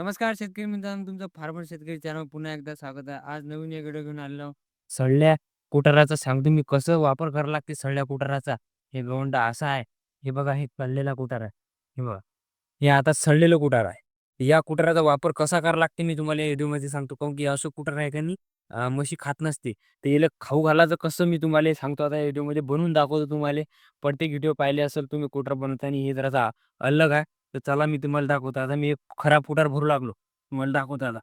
नमस्कार शेतकरी मित्रांनो तुमचं फार्मर शेतकरी चॅनल पुन्हा एकदा स्वागत आहे. आज नवीन एक व्हिडिओ घेऊन आलेलो. सडल्या कुटाराचा सांगतो मी कसं वापर करावं लागते सडल्या कुटाराचा? हे गवंडा असा आहे. हे बघा हे कळलेला कुटार आहे. हे बघा. हे आता सडलेलं कुटार आहे. या कुटाराचा वापर कसा करावा लागते मी तुम्हाला या व्हिडिओमध्ये सांगतो. काऊन की असं कुटार आहे का नाही म्हशी खात नसते. ते याला खाऊ घालायचं कसं मी तुम्हाला सांगतो. आता या व्हिडिओमध्ये बनवून दाखवतो तुम्हाला. प्रत्येक व्हिडिओ पाहिले असेल तुम्ही कुटार बनवताना हे जरासा अलग आहे. तर चला मी तुम्हाला दाखवतो. आता मी एक खराब कुटार भरू लागलो. तुम्हाला दाखवतो आता.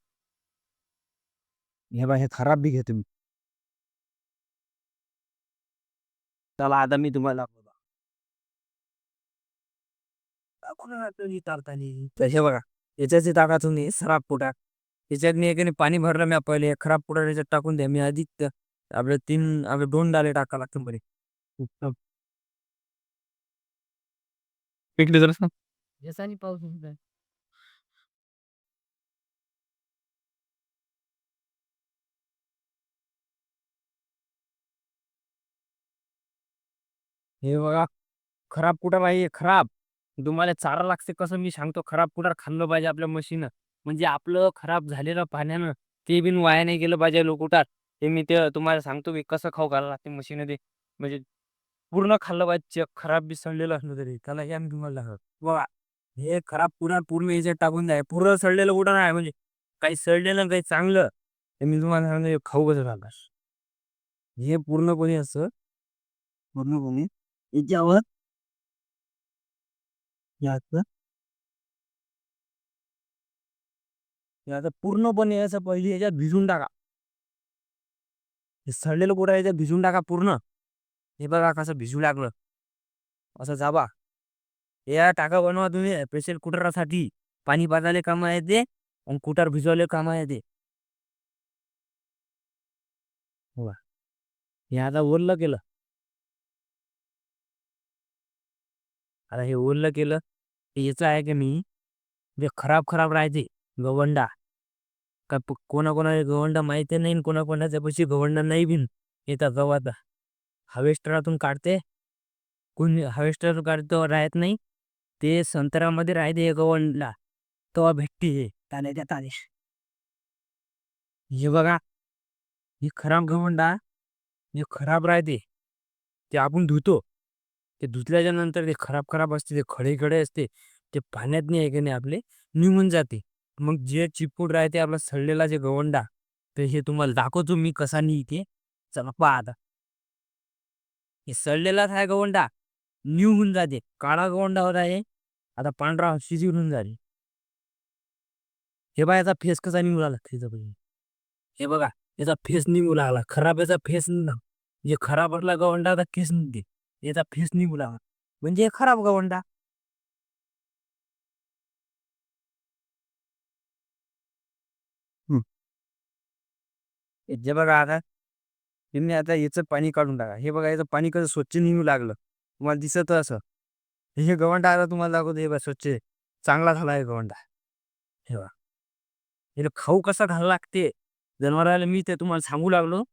हे बा हे खराब बी घेतो मी चला आता मी तुम्हाला दाखवतो. चालतानी. हे बघा याच्याची टाका तुम्ही खराब कुटार याच्यात मी एकाने पाणी भरलं मी पहिले खराब कुटार याच्यात टाकून द्या. मी आधी त- आपले तीन आपले दोन डाले टाका लागतील बरे. पिकले जरा याचानी पाऊस होत आहे हे बघा खराब कुठं पाहिजे खराब. तुम्हाला चारा लागते कसं मी सांगतो खराब कुटार खाल्लं पाहिजे आपल्या मशीन. म्हणजे आपलं खराब झालेलं पाण्यानं ते बिन वाया नाही गेलं पाहिजे लोकुटार ते मी ते तुम्हाला सांगतो की कसं खाऊ घालायला लागते मशीन ते. म्हणजे पूर्ण खाल्लं पाहिजे खराब बी सडलेलं असलं तरी. त्याला या मी तुम्हाला बघा हे खराब कुटार पूर्ण याच्यात टाकून द्या. पूर्ण सडलेलं कुठं आहे म्हणजे काही सडलेलं काही चांगलं ते मी तुम्हाला सांगतो हे खाऊ कसं घालणार हे पूर्णपणे असं पूर्णपणे याच्यावर याचं याचं पूर्णपणे याचं पहिले याच्यात भिजून टाका. हे सडलेलं कुठं याच्यात भिजून टाका पूर्ण. हे बघा कसं भिजू लागलं. असं जाबा या टाका बनवा तुम्ही स्पेशल कुटरासाठी पाणी पाजायला कामा येते आणि कुटार भिजवले कामा येते वा. हे आता ओरलं केलं. आता हे ओरलं केलं ते याचं आहे का मी जे खराब खराब राहते गवंडा. का कोणाकोणाला गवंडा माहिती नाही कोणाकोणाच्या पैसे गवंडा नाही बिन येतात गव्हाचा हार्वेस्टरातून काढते. कोणी हार्वेस्टर काढतो राहत नाही. ते संत्र्यामध्ये राहते गवंडला गवंडा तेव्हा भेटते हे ताण्याच्या ताने हे बघा हे खराब गवंडा हे. खराब राहते. ते आपण धुतो. ते धुतल्याच्या नंतर ते खराब खराब असते ते खडे खडे असते. ते पाण्यात नाही आहे की नाही आपले निघून जाते. मग जे चिपूड राहते आपला सडलेला जे गवंडा तर हे तुम्हाला दाखवतो मी कसा निघते. चला पहा आता हे सडलेलाच आहे गवंडा निघून जाते. काळा गोंडा होत हे आता पांढरा शिजून जाते. हे बघा याचा फेस कसा निघू लागला त्याचा पहिले हे बघा याचा फेस निघू लागला. खराब याचा फेस जे खराब असला गवंडा आता केस निघते याचा फेस निघू लागला. म्हणजे हे खराब गवंडा हे जे बघा आता तुम्ही आता याचं पाणी काढून टाका. हे बघा याचं पाणी कसं स्वच्छ निघू लागलं. तुम्हाला दिसत असं. हे गवंडा आता तुम्हाला दाखवतो हे बा स्वच्छ चांगला झाला आहे गवंडा. हे बा हे खाऊ कसा घालायला लागते? जनावराला मी ते तुम्हाला सांगू लागलो.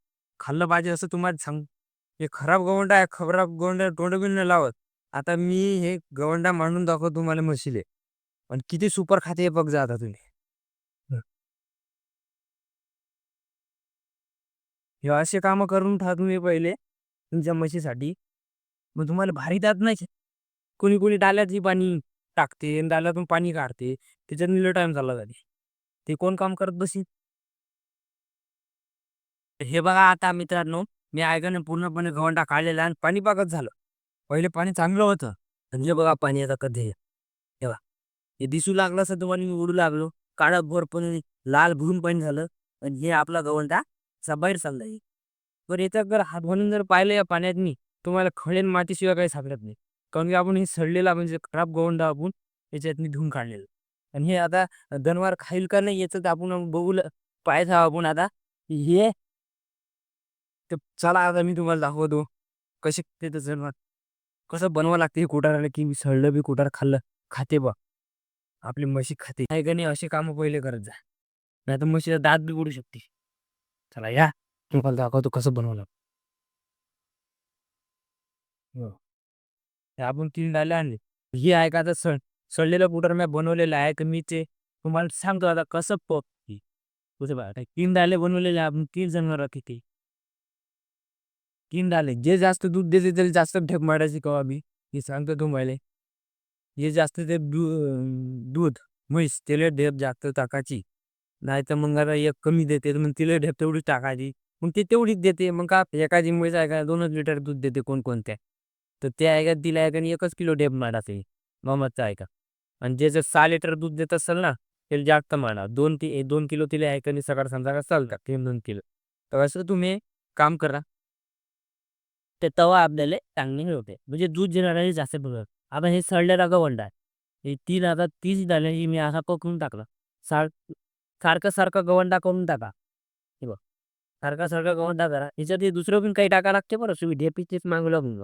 खाल्लं पाहिजे असं तुम्हाला सांग. हे खराब गवंडा आहे खराब गवंडा तोंड बिन नाही लावत. आता मी हे गवंडा मांडून दाखवतो तुम्हाला म्हशीले. पण किती सुपर खाते हे बघ जा आता तुम्ही. हे. असे कामं करून ठेवा तुम्ही पहिले तुमच्या म्हशीसाठी. मग तुम्हाला भारी जात नाही कोणी कोणी डाल्याची पाणी टाकते आणि डाल्यातून पाणी काढते. त्याच्यात निलं टाइम चालला जाते. ते कोण काम करत बसेल हे बघा आता मित्रांनो मी ऐकाने पूर्णपणे गवंडा काढलेला आणि पाणी पाकच झालं. पहिले पाणी चांगलं होतं. आणि हे बघा पाणी आता कधी हे बघा. हे दिसू लागलं असं तुम्हाला मी उडू लागलो. काळात भोर लाल भरून पाणी झालं. आणि हे आपला गवंडा असा बाहेर चालला येईल बरं याचा जर हात म्हणून जर पाहिलं या पाण्यात मी तुम्हाला खळेन मातीशिवाय काही सापडत नाही. कारण की आपण हे सडलेला म्हणजे खराब गवंडा आपण याच्यातनी धुवून काढलेलं. आणि हे आता दनवार खाईल का नाही याचं तर आपण बघू ल- पाहायचं आपण आता. हे ते चला आता मी तुम्हाला दाखवतो कसे ते जनावर कसं बनवा लागते हे कुटाराला की मी सडलं बी कुटार खाल्लं खाते बा. आपली म्हशी खाते. काय का नाही असे कामं पहिले करत जा. नाही तर म्हशीचा दात बी उडू शकते. चला या. तुम्हाला दाखवतो कसं बनवलं हो. हे आपण तीन डाले आणले. हे आहे का आता सड सडलेलं कुटार मी बनवलेलं आहे का मी ते तुम्हाला सांगतो आता कसं प तुझे बघा तीन डाले बनवलेले आपण तीन जनावर किती? तीन डाले. जे जास्त दूध देते त्याला जास्त ढेप मारायची कवा बी हो हे सांगतो तुम्हाला. जे जास्त ते दू- दूध म्हैस त्याला ढेप जास्त टाकायची. नाही तर मग आता एक कमी देते तर मग तिला ढेप तेवढीच टाकायची. मग ते तेवढीच देते. मग का एखादी म्हैस आहे का दोनच लिटर दूध देते कोणकोणत्या? तर त्या आहे का तिला आहे का एकच किलो ढेप ते. मामाचं आहे का? आणि जे जर सहा लिटर दूध देत असेल ना त्याला जास्त मारा. दोन ती दोन किलो तिला आहे का सकाळ संध्याकाळ चालतात तीन दोन किलो. तर असं तुम्ही काम करा. ते तवा आपल्याला चांगले होते म्हणजे दूध देणारे जास्त बघत आता हे सळलेला गवंडा आहे. हे तीन आता तीच झाल्याची मी असा पकडून टाकला. सार सारखं सारखं गवंडा करून टाका. हे बघ. सारखा सारखा गवंडा करा. ह्याच्यात हे दुसरं पण काही टाका लागते बरं. तुम्ही ढेपी तेच मागू लागून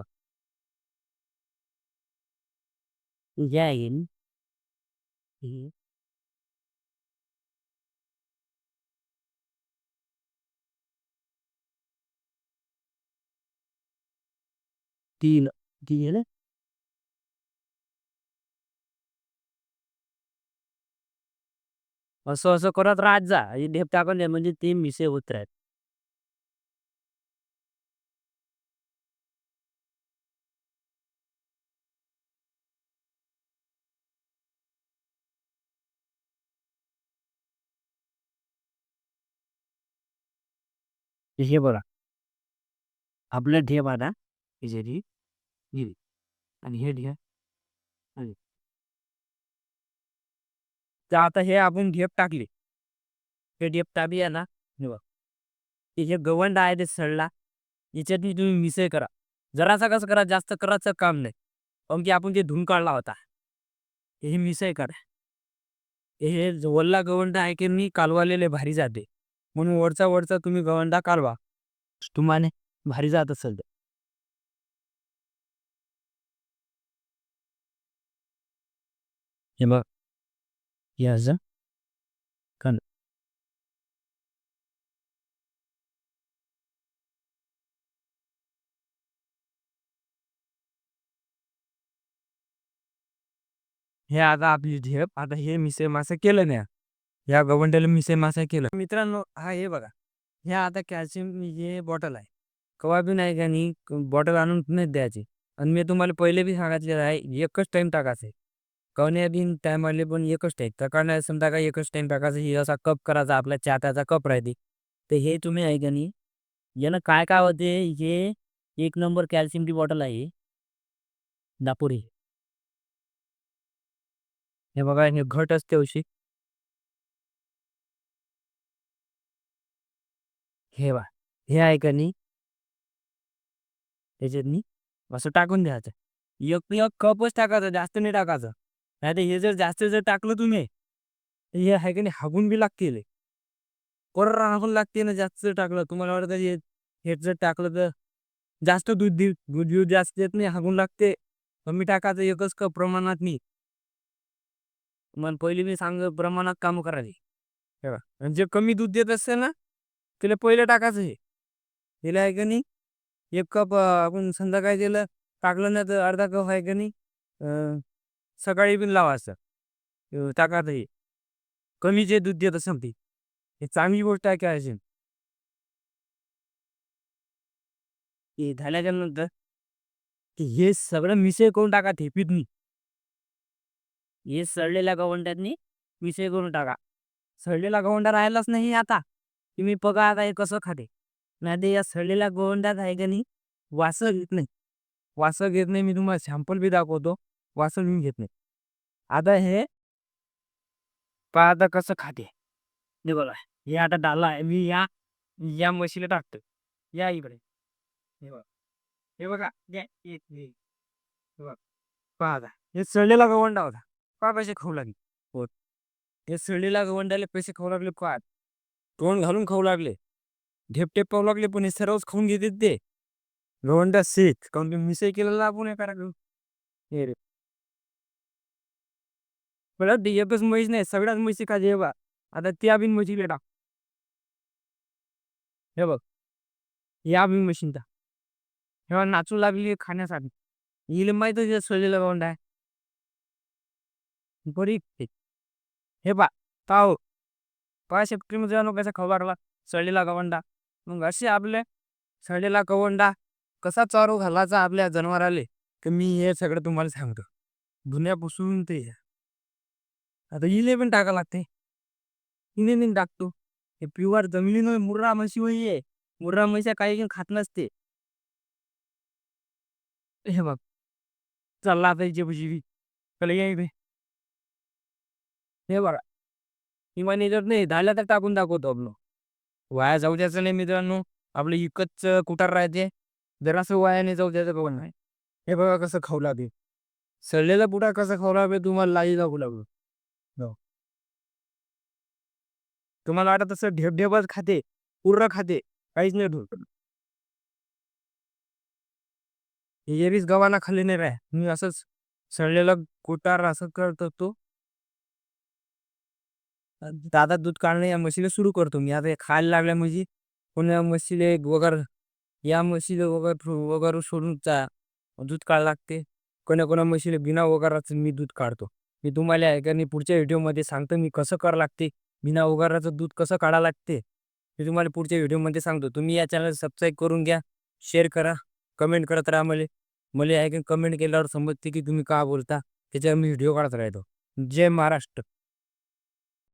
बघ या येईल हे. तीन असं असं करत राहत जा हे ढेप टाकून द्या म्हणजे ते मिसे होत राहत हे बघा. आपलं ढेप आता ह्याच्यात गिरी आणि हे ढेप आणि तर आता हे आपण ढेप टाकले. हे ढेप टाकी आहे ना? हे बघ. हे जे गवंड आहे ते सडला. याच्यातनी तुम्ही मिसळ करा. जरासा कसं करा जास्त करायचं काम नाही. कारण की आपण जे धुऊन काढला होता हे मिसळ करा. हे वल्ला गवंड आहे की मी कालवालेले भारी जाते. म्हणून वरचा वरचा तुम्ही गवंडा कालवा तुम्हाला भारी जात असेल तर हे बघ. हे असं. कन हे आता आपली झेप आता हे मिसे मासे केलं नाही या गवंड्याला मिसे मासा केलं. मित्रांनो हा हे बघा. हे आता कॅल्शियम हे बॉटल आहे. कवा बी नाही का बॉटल आणून नाही द्यायची. आणि मी तुम्हाला पहिले बी सांगितलेलं आहे एकच टाईम टाकायचं आहे. कवण्या बिन टायमाले पण एकच टाईम सकाळ समजा का एकच टाईम टाकायचं हे असा कप करायचा आपला चात्याचा कप राहते तर हे तुम्ही आहे का नाही यानं काय काय होते हे एक नंबर कॅल्शियमची बॉटल आहे. दापुरी. हे बघा हे घट असते औषध हे बा हे आहे का नाही? त्याच्यात असं टाकून द्यायचं. एक एक कपच टाकायचं जास्त नाही टाकायचं. नाही तर हे जर जास्त जर टाकलं तुम्ही तर हे आहे का नाही हागून बी लागते कोर हागून लागते ना जास्त जर टाकलं. तुम्हाला वाटतं हे हे जर टाकलं तर जास्त दूध देऊ दूध दूध जास्त देत नाही हागून लागते. कमी टाकायचं एकच कप प्रमाणात नाही मग पहिले मी सांग प्रमाणात काम करायचे हे आणि जे कमी दूध देत असेल ना त्याला पहिले टाकायचं हे. त्याला आहे का नाही एक कप आपण संध्याकाळी त्याला टाकलं ना तर अर्धा कप आहे का नाही अं, सकाळी पण लावायचं. टाकायचं हे. कमी जे दूध देत असेल ते. हे चांगली गोष्ट आहे काय असेल हे झाल्याच्यानंतर की हे सगळं मिसळ करून टाका ते नाही हे सडलेल्या गवंड्यातनी मिसळ करून टाका. सडलेला गवंडा राहिलाच नाही आता. तुम्ही मी आता हे कसं खाते. नाही ते या सडलेल्या गोवंडात आहे का नाही वास घेत नाही. वास घेत नाही मी तुम्हाला सॅम्पल बी दाखवतो वास घेऊन घेत नाही. आता हे पहा आता कसं खाते. हे बघा हे आता डाला आहे मी या या म्हशीला टाकतो या इकडे. हे बघा. हे बघा या, हे बघा. पहा आता हे सडलेला गवंडा होता. का पैसे खाऊ लागले. हो हे सडलेला गोवंडाला पैसे खाऊ लागले का तोंड घालून खाऊ लागले. ढेपटेप पाहू लागले पण हे सर्वच खाऊन घेते ते. गवंडा शेत काऊन तुम्ही मिसळ केलेला आपण करा हे रे. परत एकच म्हैस नाही सगळ्याच म्हशी का हे बा आता त्या बिन म्हशीला टाक. हे बघ या बिन म्हशींचा. हे बघ, नाचू लागली खाण्यासाठी. हिला माहीत सडलेला गवंडा आहे. बरी हे बा ताव. पाय शेतकरी मित्रांनो कसा खवारला सडीला गवंडा. मग असे आपले सडलेला गवंडा कसा चारू घालायचा आपल्या जनावराले? तर मी हे सगळं तुम्हाला सांगतो. धुण्यापासून ते आता इले पण टाका लागते. इने नाही टाकतो. हे प्युअर जमिनीनं मुर्रा म्हशी होई आहे. मुर्रा म्हशी काही खात नसते. हे बघ. चालला आता हिचे पशी चला हे बघा. इमानी जर नाही झालं तर टाकून दाखवतो आपलं. वाया जाऊ द्यायचं नाही मित्रांनो आपलं इकच कुटार राहते जरासं वायाने जाऊ द्यायचं बघ नाही हे बघा कसं खाऊ लागेल. सडलेला बुडा कसा खाऊ लागे तुम्हाला लाई लागू लागलो. हो. तुम्हाला वाटत असं ढेप ढेपच खाते पूर्ण खाते काहीच नाही ठेवत एरीच गव्हाना खाल्ली नाही राय. मी असंच सडलेलं कुटार असं करत तो दादा दूध काढणं या म्हशीला सुरू करतो मी. आता हे खायला लागल्या म्हणजे म्हशी कोणा म्हशीले वगैरे या म्हशीले वगैरे वगैरे सोडून चा दूध काढ लागते. कोण्या कोण्या म्हशीले बिना वगैराचं मी दूध काढतो. मी तुम्हाला आहे नाही पुढच्या व्हिडिओमध्ये सांगतो मी कसं करावं लागते? बिना वगैराचं दूध कसं काढा लागते? मी तुम्हाला पुढच्या व्हिडिओमध्ये सांगतो. तुम्ही या चॅनल सबस्क्राईब करून घ्या शेअर करा कमेंट करत राहा मला. मला आहे कमेंट केल्यावर समजते की तुम्ही का बोलता? त्याच्यावर मी व्हिडिओ काढत राहतो. जय महाराष्ट्र.